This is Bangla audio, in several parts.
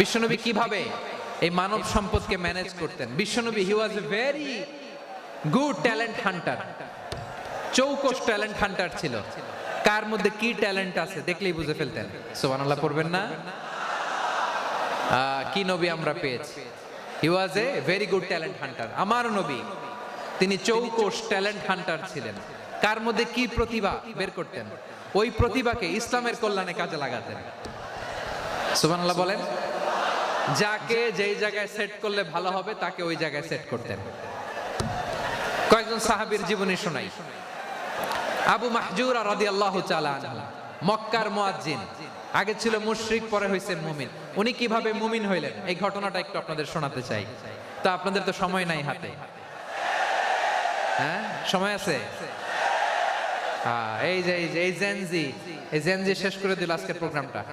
বিশ্বনবী কীভাবে এই মানব সম্পদকে ম্যানেজ করতেন? বিশ্বনবী he was a very good talent hunter চৌকস talent hunter ছিল। কার মধ্যে কি ট্যালেন্ট আছে দেখলেই বুঝে ফেলতেন। সুবহানাল্লাহ, পড়বেন না? কি নবী আমরা পেয়েছি? He was a very good talent hunter আমার নবী, তিনি চৌকস ট্যালেন্ট হান্টার ছিলেন। কার মধ্যে কি প্রতিভা বের করতেন? ওই প্রতিভাকে ইসলামের কল্যাণে কাজে লাগাতেন। সুবহানাল্লাহ, বলেন? যাকে যেই জায়গায় সেট করলে ভালো হবে, তাকে ওই জায়গায় সেট করতেন। কয়েকজন সাহাবীর জীবনী শোনাই। আবু মাহজুর তাআলা আনহু, মক্কার মুয়াজ্জিন। আগে ছিল মুশরিক, পরে হইছে মুমিন। উনি কীভাবে মুমিন হইলেন? এই ঘটনাটা একটু আপনাদের শোনাতে চাই। তা আপনাদের তো সময় নাই হাতে। হ্যাঁ? সময় আছে? এই যে এই যে, এই জেনজি এই জেনজি শেষ করে দিল আজকের প্রোগ্রামটা।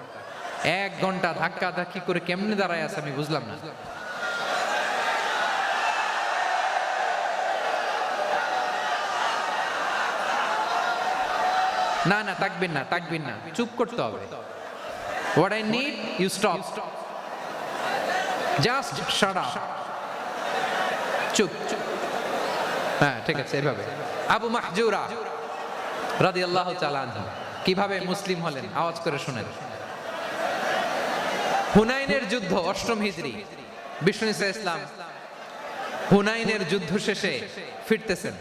এক ঘণ্টা ধাক্কা ধাক্কি করে কেমনে দাঁড়ায় আছে আমি বুঝলাম না। না না তাকবেন না তাকবেন না। চুপ করতে হবে। What I need you stop just shut চুপ। হ্যাঁ ঠিক আছে, এভাবে। আবু মাহজুরা রাদিয়াল্লাহু তাআলা কীভাবে মুসলিম হলেন? আওয়াজ করে শুনেন। হুনাইনের যুদ্ধ, অষ্টম হিজরি। বিষ্ণু ইসা ইসলাম হুনাইনের যুদ্ধ শেষে ফিরতেছেন।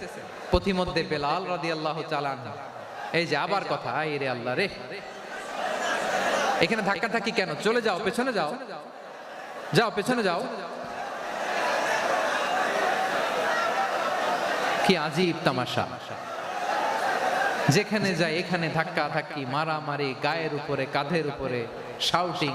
পথিমধ্যে বেলাল রাদি আল্লাহ চালান এই যে আবার কথা এই রে আল্লাহ রে। এখানে ধাক্কা ধাক্কি কেন? চলে যাও, পেছনে যাও। যাও, পেছনে যাও। কি আজীব তামাশা। যেখানে যায়, এখানে ধাক্কা ধাক্কি মারামারি, গায়ের উপরে, কাঁধের উপরে শাউটিং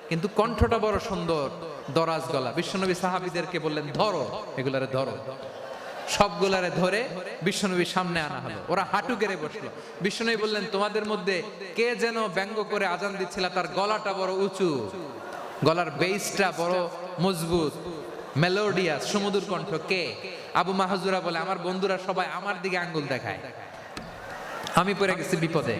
কিন্তু কণ্ঠটা বড় সুন্দর, দরাজ গলা। বিশ্বনবী সাহাবিদেরকে বললেন, ধরো। এগুলারে ধরো। সবগুলারে ধরে বিশ্বনবীর সামনে আনা হলো। ওরা হাঁটু গেড়ে বসল। বিশ্বনবী বললেন, তোমাদের মধ্যে কে যেন ব্যঙ্গ করে আজান দিচ্ছিল, তার গলাটা বড় উঁচু। গলার বেসটা বড় মজবুত, মেলোডিয়াস সমুদ্র কণ্ঠ। কে? আবু মাহাজুরা বলে, আমার বন্ধুরা সবাই আমার দিকে আঙ্গুল দেখায়। আমি পড়ে গেছি বিপদে।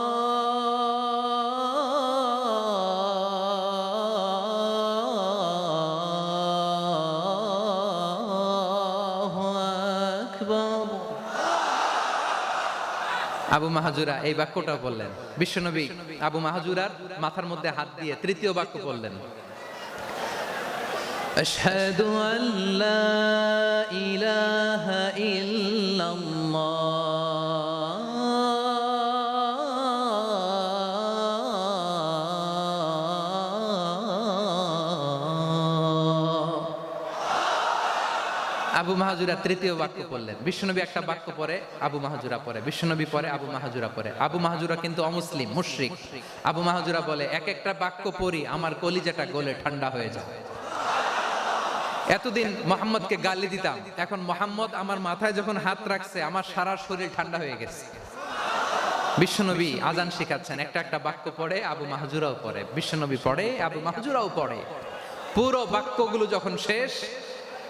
আবু মাহাজুরা এই বাক্যটা বললেন বিশ্বনবী আবু মাহাজুরার মাথার মধ্যে হাত দিয়ে তৃতীয় বাক্য বললেন أشهد أن لا إله إلا الله মাহাজুরা তৃতীয় বাক্য পড়লেন। বিশ্বনবী একটা বাক্য পরে আবু মাহাজুরা পরে বিশ্বনবী পরে আবু মাহাজুরা পরে আবু মাহাজুরা কিন্তু অমুসলিম, মুশরিক। আবু মাহাজুরা বলে, এক একটা বাক্য পড়ি, আমার কলিজাটা গলে ঠান্ডা হয়ে যায়। এতদিন মোহাম্মদকে গালি দিতাম, এখন মোহাম্মদ আমার মাথায় যখন হাত রাখছে, আমার সারা শরীর ঠান্ডা হয়ে গেছে। বিশ্বনবী আজান শিখাচ্ছেন, একটা একটা বাক্য পড়ে, আবু মাহাজুরাও পড়ে। বিশ্বনবী পড়ে, আবু মাহাজুরাও পড়ে। পুরো বাক্যগুলো যখন শেষ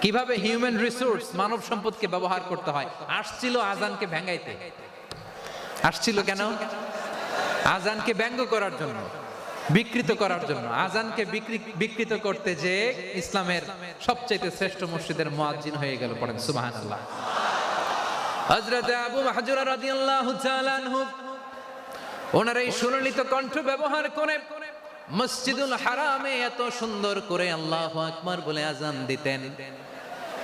কীভাবে হিউম্যান রিসোর্স মানব সম্পদকে ব্যবহার করতে হয়? আসছিল আজানকে ভেঙ্গাইতে। আসছিল কেন? আজানকে ব্যঙ্গ করার জন্য, বিকৃত করার জন্য। আজানকে বিকৃ- বিকৃত করতে যে ইসলামের সবচেয়ে শ্রেষ্ঠ মসজিদের মুয়াজ্জিন হয়ে গেল পড়েন, সুবহানাল্লাহ। হযরত আবু মাহজুরা রাদিয়াল্লাহু তাআলা আনহু, ওনার এই সুললিত কণ্ঠ ব্যবহার করে মসজিদুল হারামে এত সুন্দর করে আল্লাহ আকবার বলে আজান দিতেন।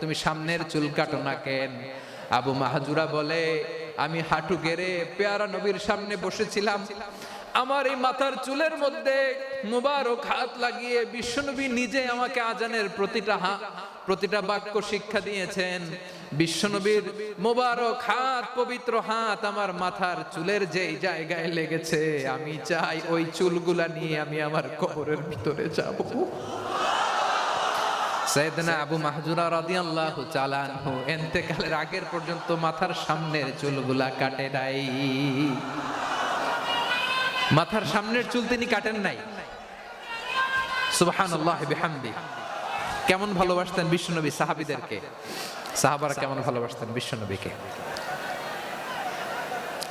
তুমি সামনের চুল কাটো না কেন? আবু মাহজুরা বলে, আমি হাঁটু গেড়ে পেয়ারা নবীর সামনে বসেছিলাম। আমার এই মাথার চুলের মধ্যে মুবারক হাত লাগিয়ে বিশ্বনবী নিজে আমাকে আজানের প্রতিটা হা, প্রতিটা বাক্য শিক্ষা দিয়েছেন। বিশ্বনবীর মোবারক হাত, পবিত্র হাত আমার মাথার চুলের যেই জায়গায় লেগেছে, আমি চাই ওই চুলগুলা নিয়ে আমি আমার কবরের ভিতরে যাব। মাথার সামনের চুলগুলা কাটে নাই। মাথার সামনের চুল তিনি কাটেন নাই। কেমন ভালোবাসতেন বিশ্বনবী সাহাবীদেরকে? সাহাবারা কেমন ভালোবাসতেন বিশ্বনবীকে?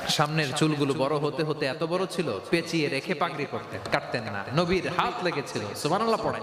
সামনের চুলগুলো বড় হতে হতে এত বড় ছিল, পেঁচিয়ে রেখে পাগড়ি করতেন, কাটতেন না। নবীর হাত লেগেছিল, সুবহানাল্লাহ পড়েন।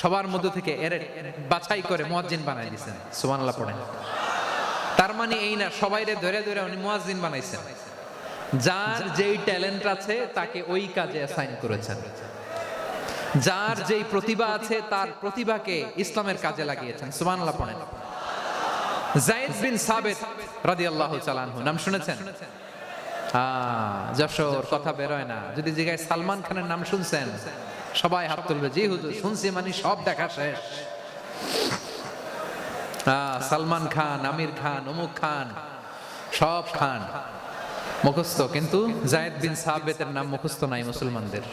সবার মধ্যে থেকে এর বাছাই করে মুয়াজ্জিন বানাই দিয়েছেন সুবহানাল্লাহ পড়েন। তার মানে এই না সবাইরে ধরে ধরে উনি মুয়াজ্জিন বানাইছেন। যার যেই ট্যালেন্ট আছে, তাকে ওই কাজে অ্যাসাইন করেছেন। যার যেই প্রতিভা আছে, তার প্রতিভাকে ইসলামের কাজে লাগিয়েছেন। সুবহানাল্লাহ পড়েন। জায়েদ বিন সাবিত রাদিয়াল্লাহু তাআলা আনহু, নাম শুনেছেন? যশোর, কথা বেরোয় না। যদি জিগায় সালমান খানের নাম শুনছেন? সবাই হাত তুলবে। জি হুজুর, শুনছি মানে সব দেখা শেষ। সালমান খান, আমির খান, অমুক খান, সব খান। মুখস্থ, কিন্তু জায়েদ বিন সাহাবেতের নাম মুখস্থ নাই মুসলমানদের।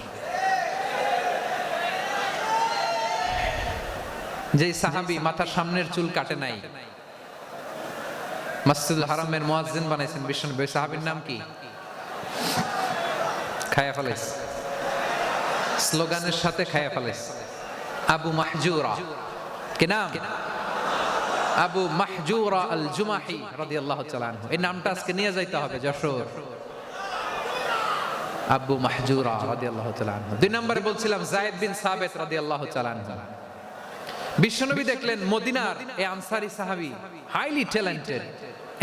যেই সাহাবি মাথার সামনের চুল কাটে নাই। মসজিদুল হারামের মুয়াজ্জিন বানাইছেন বিষ্ণু সাহাবীর নাম কি? খায়া ফেলাইস স্লোগানের সাথে খায়া ফেলাইস আবু মাহজুরা। কি নাম? আবু মাহজুরা আল জুমাহি রাদিয়াল্লাহু তাআলা আনহু। এই নামটা আজকে নিয়ে যাইতে হবে, যশোর। আবু মাহজুরা দুই নম্বরে বলছিলাম বিন সাবিত বিশ্বনবী দেখলেন, মদিনার আনসারি সাহাবী হাইলি ট্যালেন্টেড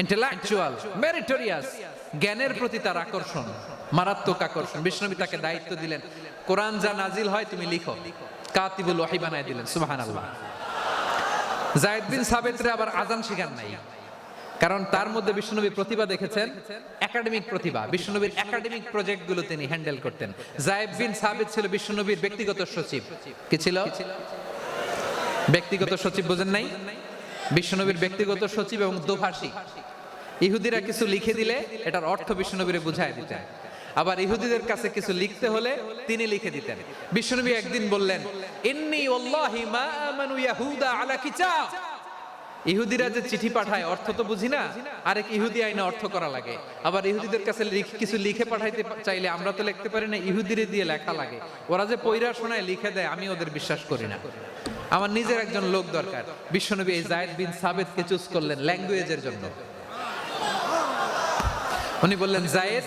ইন্টেলেকচুয়াল মেরিটোরিয়াস জ্ঞানের প্রতি তার আকর্ষণ, মারাত্মক আকর্ষণ। বিশ্বনবী তাকে দায়িত্ব দিলেন কোরআন যা নাজিল হয় তুমি লিখো। কাতিবুল ওয়াহি বানায় দিলেন, সুবহানাল্লাহ। জায়েদ বিন সাবেতরে আবার আজান শিখান নাই। কারণ তার মধ্যে বিশ্বনবী প্রতিভা দেখেছেন, একাডেমিক প্রতিভা। বিশ্বনবীর একাডেমিক প্রজেক্টগুলো তিনি হ্যান্ডেল করতেন। জায়েদ বিন সাবেত ছিল বিশ্বনবীর ব্যক্তিগত সচিব। কি ছিল? ব্যক্তিগত সচিব বোঝেন নাই? বিশ্বনবীর ব্যক্তিগত সচিব এবং দোভাষী। ইহুদিরা কিছু লিখে দিলে এটার অর্থ বিশ্বনবীরে বুঝায় দিতেন। আবার ইহুদিদের কাছে কিছু লিখতে হলে তিনি লিখে দিতেন। বিশ্বনবী একদিন বললেন, ইন্নি ওয়াল্লাহি মা আমানু ইয়াহুদা আলা কিতাব। ইহুদিরা যে চিঠি পাঠায়, অর্থ তো বুঝি না, আরেক ইহুদি আইনে অর্থ করা লাগে। আবার ইহুদিদের কাছে কিছু লিখে পাঠাইতে চাইলে আমরা তো লিখতে পারি না, ইহুদিরে দিয়ে লেখা লাগে। ওরা যে পৈরা শোনায়, লিখে দেয়, আমি ওদের বিশ্বাস করি না। আমার নিজের একজন লোক দরকার। বিশ্বনবী এই জায়েদ বিন সাবেদকে চুজ করলেন ল্যাঙ্গুয়েজের জন্য। উনি বললেন, জায়েদ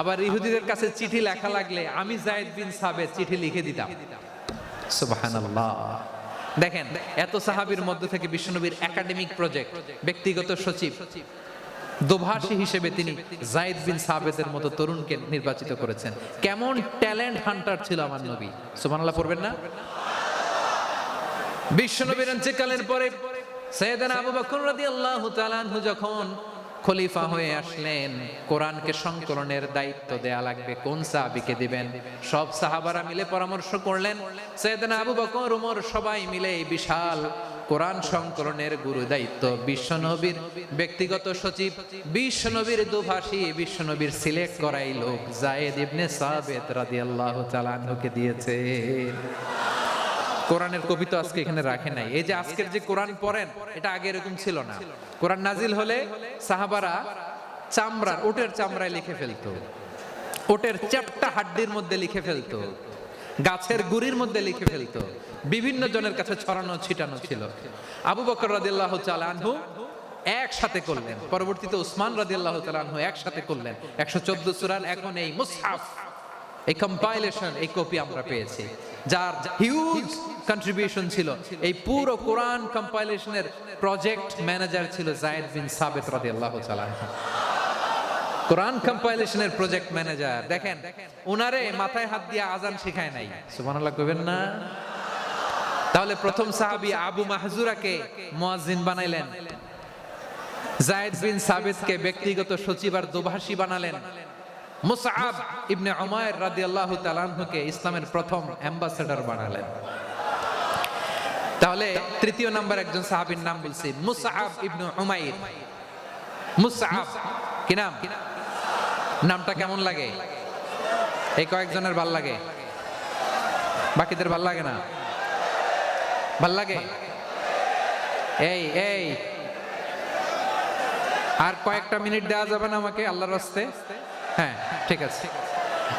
আবার ইহুদিদের কাছে চিঠি লেখা লাগলে আমি জায়েদ বিন সাবেদ চিঠি লিখে দিতাম। সুবহানাল্লাহ। দেখেন এত সাহাবীর মধ্যে থেকে বিশ্বনবীর একাডেমিক প্রজেক্ট ব্যক্তিগত সচিব দোভাষী হিসেবে তিনি জায়েদ বিন সাবেদের মতো তরুণকে নির্বাচিত করেছেন। কেমন ট্যালেন্ট হান্টার ছিল আমার নবী। সুবহানাল্লাহ পড়বেন না? বিশ্বনবীর ইন্তেকালের পরে সৈয়দনা আবু বকর রাদিয়াল্লাহু তাআলা যখন খলিফা হয়ে আসলেন। কোরআনকে সংকলনের দায়িত্ব দেয়া লাগবে। কোন সাহাবীকে দিবেন? সব সাহাবারা মিলে পরামর্শ করলেন, সৈয়দনা আবু বকর ওমর সবাই মিলে বিশাল কোরআন সংকলনের গুরু দায়িত্ব। বিশ্বনবীর ব্যক্তিগত সচিব বিশ্বনবীর দুভাষী বিশ্বনবীর সিলেক্ট করাই লোক। জায়েদ ইবনে সাবেত রাদিয়াল্লাহু তাআলা আনহুকে দিয়েছে। কোরআনের কবি তো আজকে এখানে রাখে নাই। এই যে আজকের যে কোরআন পড়েন, এটা আগে এরকম ছিল না। কোরআন নাজিল হলে সাহাবারা চামড়ার, ওটের চামড়ায় লিখে ফেলতো। ওটের চ্যাপটা হাড্ডির মধ্যে লিখে ফেলতো। গাছের গুড়ির মধ্যে লিখে ফেলতো। বিভিন্ন জনের কাছে ছড়ানো, ছিটানো ছিল। আবু বকর রাদিয়াল্লাহু তাআলা আনহু একসাথে করলেন। পরবর্তীতে উসমান রাদিল্লাহ তাআলা আনহু একসাথে করলেন। 114 সূরার এখন এই মুসহাফ, এই কম্পাইলেশন এই কপি আমরা পেয়েছি। যার হিউজ কন্ট্রিবিউশন ছিল। এই পুরো কোরআন কম্পাইলেশনের প্রজেক্ট ম্যানেজার ছিল জায়েদ বিন সাবিত তাআলা আনহু। কোরআন কম্পাইলেশনের প্রজেক্ট ম্যানেজার দেখেন, উনারে মাথায় হাত দিয়ে আজান শেখায় নাই। সুবহানাল্লাহ কইবেন না? তাহলে প্রথম সাহাবী আবু মাহজুরাকে মুয়াজ্জিন বানাইলেন। জায়েদ বিন সাবিতকে ব্যক্তিগত সচিব আর দোভাষী বানালেন। মুসআব ইবনে উমায়ের রাদিয়াল্লাহু তাআলা আনহুকে ইসলামের প্রথম অ্যাম্বাসেডর বানালেন। তাহলে তৃতীয় নাম্বার একজন সাহাবীর নাম বলছি মুসআব ইবনে উমাইর। মুসআব কি নাম? নামটা কেমন লাগে? এই কয়েকজনের ভালো লাগে। বাকিদের ভালো লাগে না? ভালো লাগে? এই এই। আর কয়েকটা মিনিট দেওয়া যাবে না আমাকে, আল্লাহর রাস্তে? হ্যাঁ ঠিক আছে।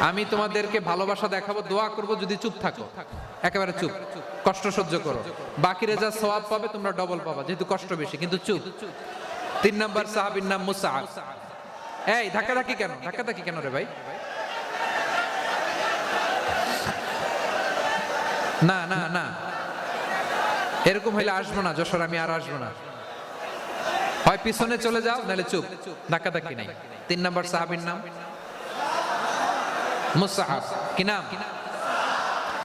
আমি তোমাদেরকে ভালোবাসা দেখাবো, দোয়া করব যদি চুপ থাকো। একেবারে চুপ। কষ্ট সহ্য করো। বাকিরে যা সওয়াব পাবে, তোমরা ডবল পাবা, যেহেতু কষ্ট বেশি, কিন্তু চুপ। তিন নাম্বার সাহাবীর নাম মুসআব। এই ধাক্কা ধাক্কি কেন? ধাক্কা ধাক্কি কেন রে ভাই? না না না। এরকম হইলে আসব না, যশোর আমি আর আসব না। হয় পিছনে চলে যাও, নাহলে চুপ। ধাক্কা ধাক্কি নাই। তিন নাম্বার সাহাবীর নাম? মুসাহাব কি নাম